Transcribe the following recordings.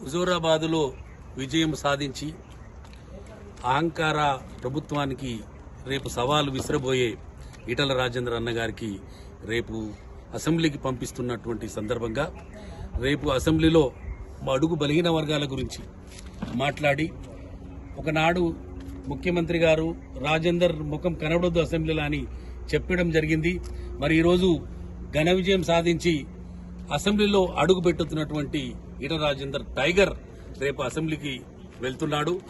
హుజూరాబాదులో విజయం సాధించి అహంకార ప్రభుత్వానికి రేపు సవాలు విసిరబోయే ఈటల రాజేంద్ర అన్నగారికి రేపు అసెంబ్లీకి పంపిస్తున్నటువంటి సందర్భంగా రేపు అసెంబ్లీలో మా అడుగు బలహీన వర్గాల గురించి మాట్లాడి ఒకనాడు ముఖ్యమంత్రి గారు రాజేందర్ ముఖం కనబడొద్దు అసెంబ్లీలో అని చెప్పడం జరిగింది. మరి ఈరోజు ఘన విజయం సాధించి అసెంబ్లీలో అడుగు పెట్టుతున్నటువంటి ఈట రాజేందర్ టైగర్ రేపు అసెంబ్లీకి వెళ్తున్నాడు.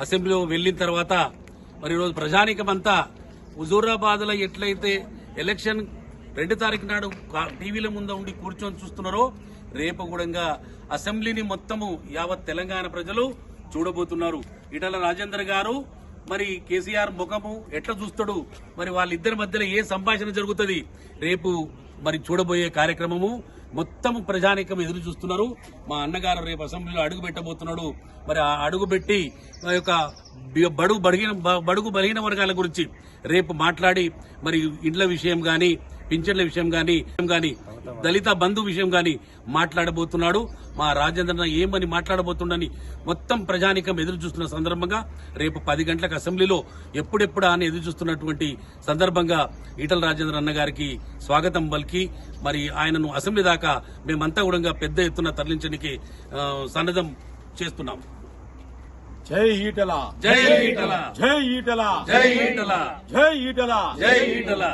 అసెంబ్లీలో వెళ్ళిన తర్వాత మరి ఈరోజు ప్రజానికమంతా హుజూరాబాద్లో ఎట్లయితే ఎలక్షన్ రెండు తారీఖు నాడు టీవీల ముందు ఉండి కూర్చొని చూస్తున్నారో రేపు కూడా అసెంబ్లీని మొత్తము యావత్ తెలంగాణ ప్రజలు చూడబోతున్నారు. ఇటల రాజేందర్ గారు మరి కేసీఆర్ ముఖము ఎట్లా చూస్తాడు? మరి వాళ్ళిద్దరి మధ్యలో ఏ సంభాషణ జరుగుతుంది? రేపు మరి చూడబోయే కార్యక్రమము మొత్తం ప్రజానికం ఎదురు చూస్తున్నారు. మా అన్నగారు రేపు అసెంబ్లీలో అడుగు పెట్టబోతున్నాడు. మరి ఆ అడుగు పెట్టి ఆ యొక్క బడుగు బడిగిన బడుగు బలహీన వర్గాల గురించి రేపు మాట్లాడి మరి ఇండ్ల విషయం కానీ పింఛన్ల విషయం గాని గాని దళిత బంధు విషయం గాని మాట్లాడబోతున్నాడు. మా రాజేంద్రన ఏమని మాట్లాడబోతుండని మొత్తం ప్రజానికం ఎదురు చూస్తున్న సందర్భంగా రేపు పది గంటలకు అసెంబ్లీలో ఎప్పుడెప్పుడా అని ఎదురు చూస్తున్నటువంటి సందర్భంగా ఈటల రాజేంద్ర అన్న గారికి స్వాగతం పలికి మరి ఆయనను అసెంబ్లీ దాకా మేమంతా కూడా పెద్ద ఎత్తున తరలించడానికి సన్నద్ధం చేస్తున్నాం. జై ఈటల. జై ఈటల. జై ఈటల. జై ఈటల. జై ఈటల. జై ఈటల.